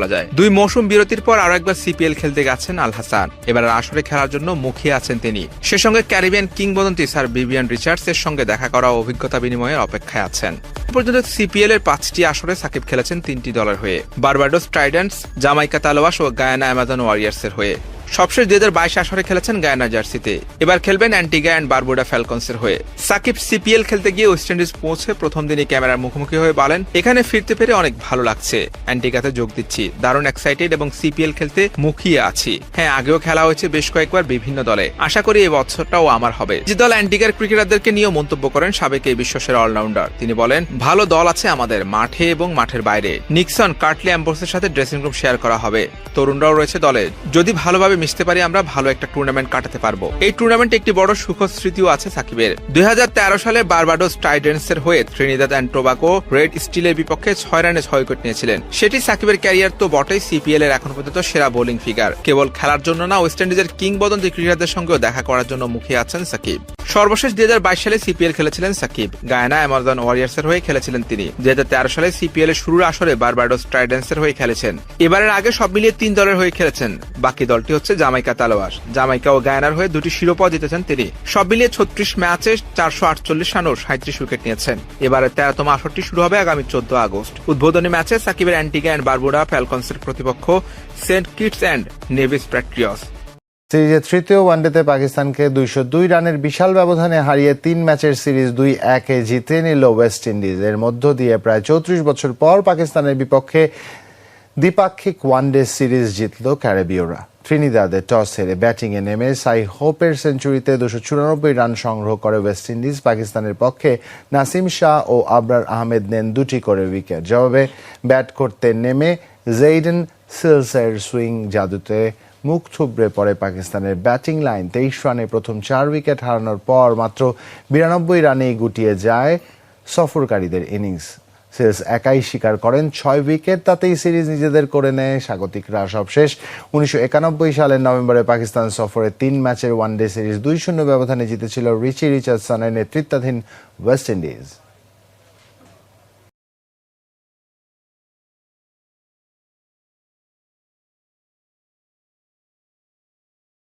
বলা যায়। দুই মৌসুম বিরতির পর আরও একবার সিপিএল খেলতে গেছেন আল হাসান। এবার আসরে খেলার জন্য মুখিয়ে আছেন তিনি। সে সঙ্গে ক্যারিবিয়ান কিংবদন্তি স্যার বিবিয়ান রিচার্ডস এর সঙ্গে দেখা করা অভিজ্ঞতা বিনিময়ের অপেক্ষায় আছেন। পর্যন্ত সিপিএল এর পাঁচটি আসরে সাকিব খেলেছেন তিনটি দলের হয়ে। বারবাডোস ট্রাইডেন্টস, জামাইকা তালোয়াস ও গায়ানা অ্যামাজন ওয়ারিয়ার্স এর হয়ে। সবশেষ দুই হাজার বাইশ আসরে খেলেছেন গায়ানা জার্সিতে। এবার খেলবেন অ্যান্টিগা অ্যান্ড বারবুডা ফ্যালকনসের হয়ে। সাকিব সিপিএল খেলতে গিয়ে ওয়েস্ট ইন্ডিজ পৌঁছে প্রথম দিনই ক্যামেরার মুখোমুখি হয়ে বলেন, এখানে ফিরতে পেরে অনেক ভালো লাগছে। অ্যান্টিগাতে যোগ দিচ্ছি। দারুণ এক্সাইটেড এবং সিপিএল খেলতে মুখিয়ে আছি। হ্যাঁ আগেও খেলা হয়েছে বেশ কয়েকবার বিভিন্ন দলে। আশা করি এই বছরটাও আমার হবে। যে দল অ্যান্টিগার ক্রিকেটারদেরকে নিয়েও মন্তব্য করেন সাবেক এই বিশ্বসেরা অলরাউন্ডার। তিনি বলেন, ভালো দল আছে আমাদের, মাঠে এবং মাঠের বাইরে। নিক্সন, কার্টলি অ্যাম্বোসের সাথে ড্রেসিং রুম শেয়ার করা হবে। তরুণরাও রয়েছে দলে। যদি ভালোভাবে মিশতে পারি আমরা ভালো একটা টুর্নামেন্ট কাটাতে পারব। এই টুর্নামেন্টে একটি বড় সুখদ স্মৃতিও আছে সাকিবের। দুই হাজার তেরো সালে বারবাডোস টাইডেন্স এর হয়ে ট্রিনিদাদ অ্যান্ড টোবাকো রেড স্টিলের বিপক্ষে ছয় রানে ছয় উইকেট নিয়েছিলেন। সেটি সাকিবের ক্যারিয়ার তো বটেই সিপিএল এর এখন পর্যন্ত সেরা বোলিং ফিগার। কেবল খেলার জন্য না, ওয়েস্ট ইন্ডিজের কিংবদন্তি ক্রিকেটারদের সঙ্গেও দেখা করার জন্য মুখে আছেন সাকিব। সর্বশেষ দুই হাজার বাইশ সালে সিপিএল খেলেছিলেন সাকিব। গায়না, অ্যামাজন ওয়ারিয়ার্স এর হয়ে খেলেছিলেন তিনি। দুই হাজার তেরো সালে সিপিএল এর শুরুর আসরে বারবাডোস ট্রাইডেন্স এর হয়ে খেলেছেন। এবারের আগে সব মিলিয়ে তিন দলের হয়ে খেলেছেন। বাকি দলটি হচ্ছে জামাইকা তালোয়াস জামাইকা ও গায়ানার হয়ে দুটি শিরোপা জিতেছেন তিনি। সব মিলিয়ে ছত্রিশ ম্যাচে চারশো আটচল্লিশ রান ও সাঁত্রিশ উইকেট নিয়েছেন। এবারে তেরোতম আসরটি শুরু হবে আগামী চোদ্দ আগস্ট। উদ্বোধনী ম্যাচে সাকিবের অ্যান্টিগা অ্যান্ড বারবুডা ফ্যালকনসের প্রতিপক্ষ Saint Kitts and Nevis Patriots সিরিজের তৃতীয় ওয়ানডেতে পাকিস্তানকে দুইশো দুই রানের বিশাল ব্যবধানে হারিয়ে তিন ম্যাচের সিরিজ দুই একে জিতে নিল ওয়েস্ট ইন্ডিজ এর মধ্য দিয়ে। প্রায় চৌত্রিশ বছর পর পাকিস্তানের বিপক্ষে দ্বিপাক্ষিক ওয়ানডে সিরিজ জিতল ক্যারেবীয়রা। ট্রিনিদাদে টস হেরে ব্যাটিংয়ে নেমে সাই হোপের সেঞ্চুরিতে দুশো চুরানব্বই রান সংগ্রহ করে ওয়েস্ট ইন্ডিজ। পাকিস্তানের পক্ষে নাসিম শাহ ও আবরার আহমেদ নেন দুটি করে উইকেট। জবাবে ব্যাট করতে নেমে জেইডেন সিলসের সুইং জাদুতে মুখ থুবড়ে পড়ে পাকিস্তানের ব্যাটিং লাইন। তেইশ রানে প্রথম চার উইকেট হারানোর পর মাত্র বিরানব্বই রানেই গুটিয়ে যায় সফরকারীদের ইনিংস। সিরিজ একাই স্বীকার করেন। ছয় উইকেট তাতেই সিরিজ নিজেদের করে নেয় স্বাগতিকরা সবশেষ উনিশশো একানব্বই সালের নভেম্বরে পাকিস্তান সফরে তিন ম্যাচের ওয়ানডে সিরিজ দুই শূন্য ব্যবধানে জিতেছিল রিচি রিচার্ডসনের নেতৃত্বাধীন ওয়েস্ট ইন্ডিজ।